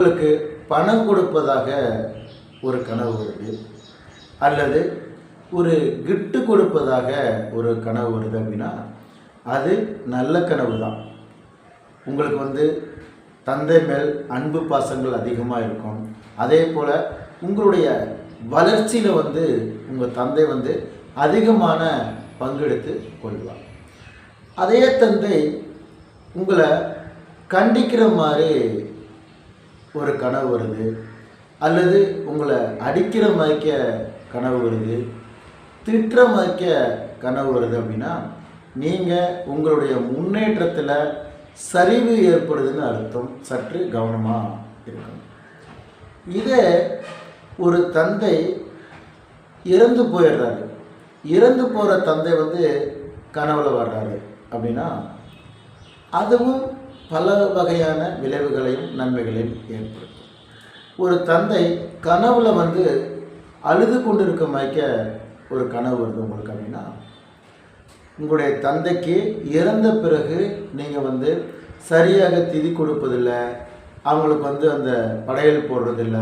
உங்களுக்கு பணம் கொடுப்பதாக ஒரு கனவு வருது. அல்லது ஒரு கிஃப்ட் கொடுப்பதாக ஒரு கனவு வருது அப்படின்னா அது நல்ல கனவு தான். உங்களுக்கு வந்து தந்தை மேல் அன்பு பாசங்கள் அதிகமாக இருக்கும். அதே போல் உங்களுடைய வளர்ச்சியில் வந்து உங்கள் தந்தை வந்து அதிகமான பங்கெடுத்து கொள்வார். அதே தந்தை உங்களை கண்டிக்கிற மாதிரி ஒரு கனவு வருது. அல்லது உங்களை அடிக்கிற மாதிரிக்க கனவு வருது. திட்டுற மாதிரிக்க கனவு வருது அப்படின்னா நீங்கள் உங்களுடைய முன்னேற்றத்தில் சரிவு ஏற்படுதுன்னு அர்த்தம். சற்று கவனமாக இருக்கணும். இதே ஒரு தந்தை இறந்து போயிடுறாரு. இறந்து போகிற தந்தை வந்து கனவுல வர்றாரு அப்படின்னா அதுவும் பல வகையான விளைவுகளையும் நன்மைகளையும் ஏற்படுத்தும். ஒரு தந்தை கனவுல வந்து அழுது கொண்டிருக்க மயக்க ஒரு கனவு வருது உங்களுக்கு அப்படின்னா உங்களுடைய தந்தைக்கு இறந்த பிறகு நீங்கள் வந்து சரியாக திதி கொடுப்பதில்லை அவங்களுக்கு வந்து அந்த படையல் போடுறதில்ல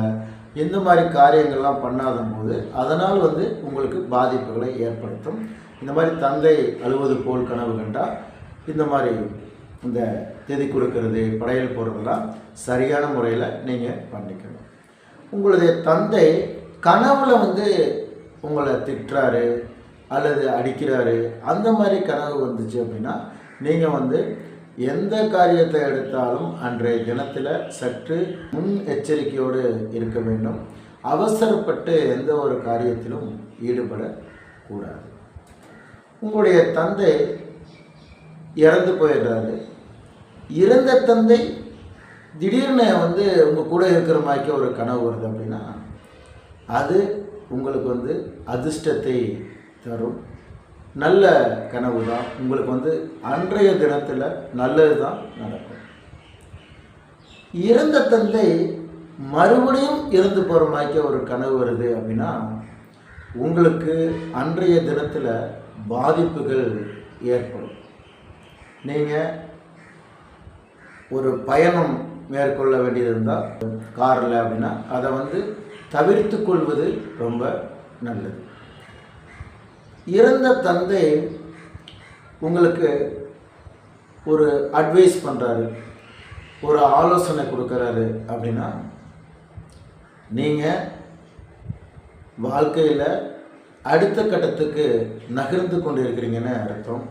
இந்த மாதிரி காரியங்கள்லாம் பண்ணாத போது அதனால் வந்து உங்களுக்கு பாதிப்புகளை ஏற்படுத்தும். இந்த மாதிரி தந்தை அழுவது போல் கனவு கண்டால் இந்த மாதிரி இந்த திதி கொடுக்கறது படையல் போடுறதெல்லாம் சரியான முறையில் நீங்கள் பண்ணிக்கணும். உங்களுடைய தந்தை கனவுல வந்து உங்களை திட்டுறாரு அல்லது அடிக்கிறாரு அந்த மாதிரி கனவு வந்துச்சு அப்படின்னா நீங்கள் வந்து எந்த காரியத்தை எடுத்தாலும் அன்றைய தினத்தில் சற்று முன் எச்சரிக்கையோடு இருக்க வேண்டும். அவசரப்பட்டு எந்த ஒரு காரியத்திலும் ஈடுபடக்கூடாது. உங்களுடைய தந்தை இறந்து போயிடுறாரு. இறந்த தந்தை திடீர்னு வந்து உங்கள் கூட இருக்கிற மாதிரிக்கு ஒரு கனவு வருது அப்படின்னா அது உங்களுக்கு வந்து அதிர்ஷ்டத்தை தரும். நல்ல கனவு தான். உங்களுக்கு வந்து அன்றைய தினத்தில் நல்லது தான் நடக்கும். இறந்த தந்தை மறுபடியும் இறந்து போகிற மாதிரிக்க ஒரு கனவு வருது அப்படின்னா உங்களுக்கு அன்றைய தினத்தில் பாதிப்புகள் ஏற்படும். நீங்கள் ஒரு பயணம் மேற்கொள்ள வேண்டியது இருந்தால் காரில் அப்படின்னா அதை வந்து தவிர்த்து கொள்வது ரொம்ப நல்லது. இறந்த தந்தை உங்களுக்கு ஒரு அட்வைஸ் பண்ணுறாரு ஒரு ஆலோசனை கொடுக்குறாரு அப்படின்னா நீங்கள் வாழ்க்கையில் அடுத்த கட்டத்துக்கு நகர்ந்து கொண்டு இருக்கிறீங்கன்னு அர்த்தம்.